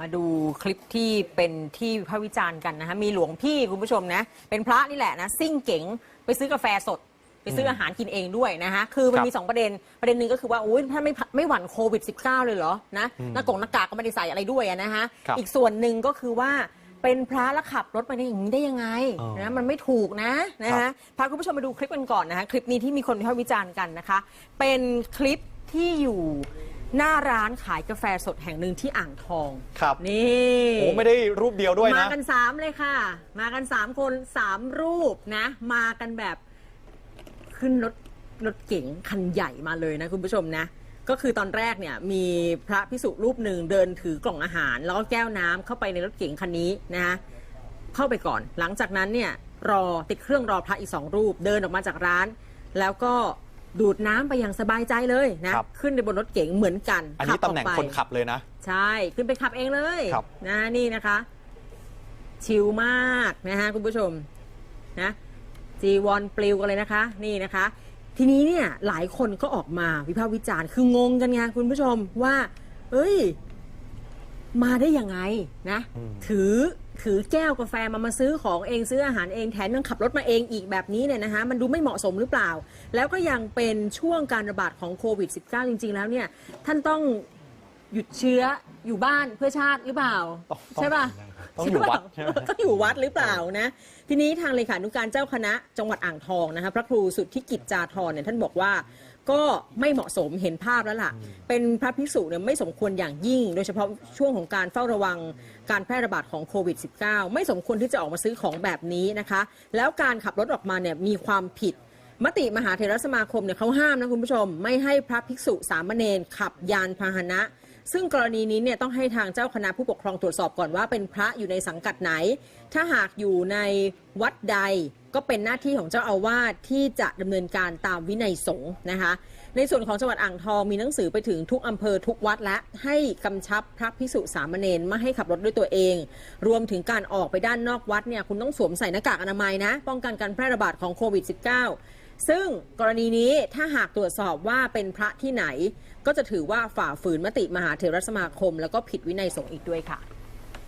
มาดูคลิปที่เป็นที่วิพากษ์วิจารณ์กันนะคะมีหลวงพี่คุณผู้ชมนะ เป็นพระนี่แหละนะซิ่งเก๋งไปซื้อกาแฟสด ไปซื้ออาหารกินเองด้วยนะคะคือมันครับมี 2 ประเด็นประเด็นหนึ่งก็คือว่าอุ้ยถ้าไม่ไม่หวั่นโควิด -19 เลยเหรอนะหน้ากงหน้ากากก็ไม่ได้ใส่อะไรด้วยอะนะคะครับอีกส่วนหนึ่งก็คือว่าเป็นพระแล้วขับรถไปได้อย่างนี้ได้ยังไงอ๋อ นะมันไม่ถูกนะนะครัคะบ พาคุณผู้ชมมาดูคลิปกันก่อนนะคะคลิปนี้ที่มีคนวิพากษ์วิจารณ์กันนะคะ เป็นคลิปที่อยู่ หน้าร้านขายกาแฟสดแห่งหนึ่งที่อ่างทอง ครับนี่โอ้ไม่ได้รูปเดียวด้วยมานะกันสามเลยค่ะ มากันสามคนสามรูปนะ มากันแบบขึ้นรถรถเก๋งคันใหญ่มาเลยนะคุณผู้ชมนะ ก็คือตอนแรกเนี่ยมีพระพิสุรูปหนึ่งเดินถือกล่องอาหาร แล้วก็แก้วน้ำเข้าไปในรถเก๋งคันนี้นะคะเข้าไปก่อน หลังจากนั้นเนี่ยรอติดเครื่องรอพระอีกสองรูป เดินออกมาจากร้าน แล้วก็ ดูดน้ำไปอย่างสบายใจเลยนะครับ ขึ้นในบนรถเก๋งเหมือนกันอันนี้ขับตำแหน่งกไปคนขับเลยนะ ใช่ ขึ้นไปขับเองเลยครับ นะนี่นะคะ ชิลมากนะฮะคุณผู้ชมนะจีวอนปลิวกันเลยนะคะ นี่นะคะ ทีนี้เนี่ยหลายคนก็ออกมาวิพากษ์วิจารณ์คืองงกันไงคุณผู้ชมว่า เอ้ย มาได้ยังไงนะ อืม ถือ ถือแก้วกาแฟมามาซื้อของเองซื้ออาหารเองแถมยังขับรถมาเองอีกแบบนี้เนี่ยนะคะมันดูไม่เหมาะสมหรือเปล่า แล้วก็ยังเป็นช่วงการระบาดของโควิด -19 จริง ๆ แล้วเนี่ยท่านต้องหยุดเชื้ออยู่บ้านเพื่อชาติหรือเปล่าต้องใช่ป่ะต้องอยู่วัดใช่ไหมก็อยู่วัดหรือเปล่านะ ทีนี้ทางเลขานุการเจ้าคณะจังหวัดอ่างทองนะคะพระครูสุทธิกิจจาธรเนี่ยท่านบอกว่า ก็ไม่เหมาะสมเห็นภาพแล้วล่ะ เป็นพระภิกษุเนี่ยไม่สมควรอย่างยิ่ง โดยเฉพาะช่วงของการเฝ้าระวังการแพร่ระบาดของโควิด -19 ไม่สมควรที่จะออกมาซื้อของแบบนี้นะคะ แล้วการขับรถออกมาเนี่ยมีความผิดมติมหาเถรสมาคมเนี่ยเขาห้ามนะคุณผู้ชม ไม่ให้พระภิกษุสามเณรขับยานพาหนะ ซึ่งกรณีนี้เนี่ยต้องให้ทางเจ้าคณะผู้ปกครองตรวจสอบก่อนว่าเป็นพระอยู่ในสังกัดไหน ถ้าหากอยู่ในวัดใดก็เป็นหน้าที่ของเจ้าอาวาสที่จะดำเนินการตามวินัยสงฆ์นะคะ ในส่วนของจังหวัดอ่างทองมีหนังสือไปถึงทุกอำเภอทุกวัดและให้กำชับพระพิสุสามเณรไม่ให้ขับรถด้วยตัวเอง รวมถึงการออกไปด้านนอกวัดเนี่ยคุณต้องสวมใส่หน้ากากอนามัยนะ ป้องกันการแพร่ระบาดของโควิด -19 ซึ่งกรณีนี้ถ้าหากตรวจสอบว่าเป็นพระที่ไหน ก็จะถือว่าฝ่าฝืนมติมหาเถรสมาคม แล้วก็ผิดวินัยสงฆ์อีกด้วยค่ะ